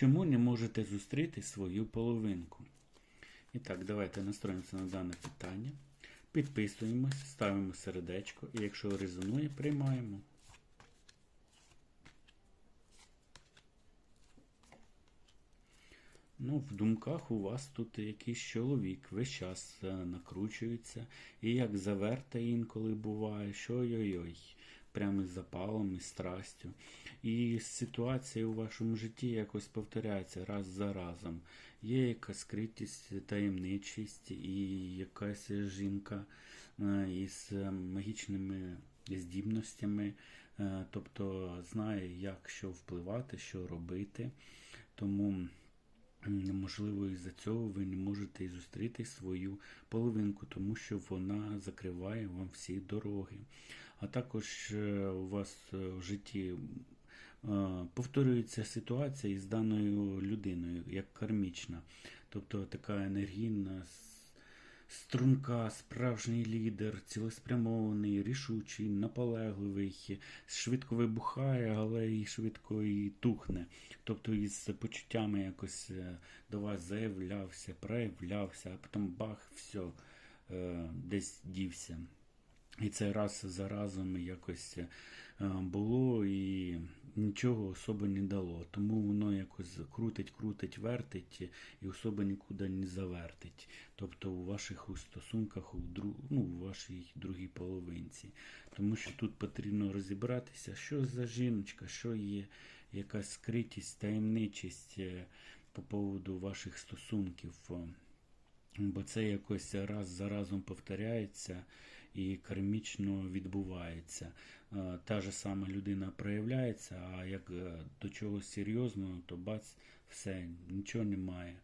Чому не можете зустріти свою половинку? І так, давайте настроїмося на дане питання. Підписуємось, ставимо сердечко, і якщо резонує, приймаємо. Ну, в думках у вас тут якийсь чоловік весь час е, накручується, і як заверте інколи буває, що ой-ой-ой, прямо із запалом, із страстю. І ситуація у вашому житті якось повторяється раз за разом. Є якась скритість, таємничість, і якась жінка е, із е, магічними здібностями, е, тобто знає, як що впливати, що робити. Тому. Можливо, із-за цього ви не можете і зустріти свою половинку, тому що вона закриває вам всі дороги. А також е, у вас е, в житті е, повторюється ситуація із даною людиною, як кармічна. Тобто така енергійна, струнка, справжній лідер, цілеспрямований, рішучий, наполегливий, швидко вибухає, але і швидко і тухне. Тобто із почуттями якось до вас заявлявся, проявлявся, а потім бах, все, десь дівся. І це раз за разом якось е, було і нічого особо не дало. Тому воно якось крутить, крутить, вертить і особо нікуди не завертить. Тобто у ваших стосунках, у, дру... ну, у вашій другій половинці. Тому що тут потрібно розібратися, що за жіночка, що є якась скритість, таємничість е, по поводу ваших стосунків. Бо це якось раз за разом повторяється і кармічно відбувається. Е, Та ж сама людина проявляється, а як е, до чогось серйозного, то бац, все, нічого немає.